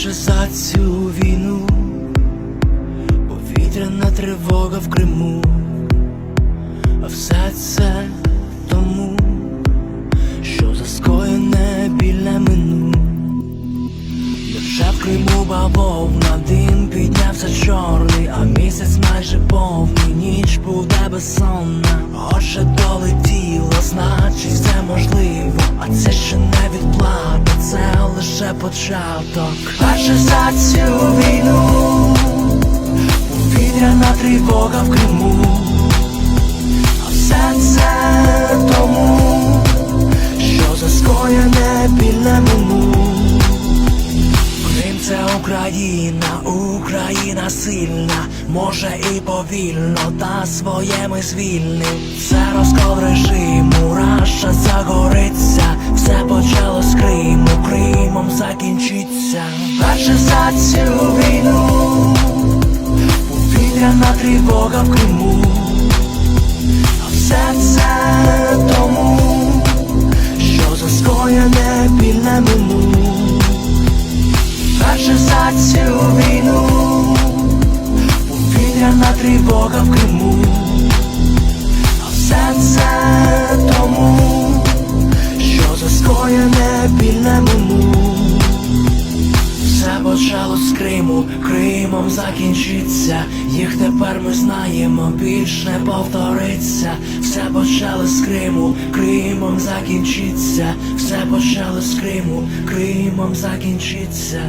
Вперше за цю війну повітряна тривога в Криму, а все це тому, що заскоєне біля мину Невже в Криму бавовна дим піднявся чорний, а місяць майже повний ніч буде безсонна, Отже долетіло, значить це можливо, а це лише початок. Перше за цю війну, повітряна тривога в Криму, а все це тому, що за скоєне біля мину. Крим це Україна, Україна сильна, може і повільно, та своє ми звільним. Це розкол режиму, Раша загориться, все почало з Криму, Кримом закінчиться. Перше за цю війну, повітряна тривога в Криму, а все це тому, що за скоєне біля мину. Перше за цю війну, повітряна тривога в Криму, а все це Кримом закінчиться. Їх тепер ми знаємо, більш не повториться. Все почали з Криму, Кримом закінчиться. Все почали з Криму, Кримом закінчиться.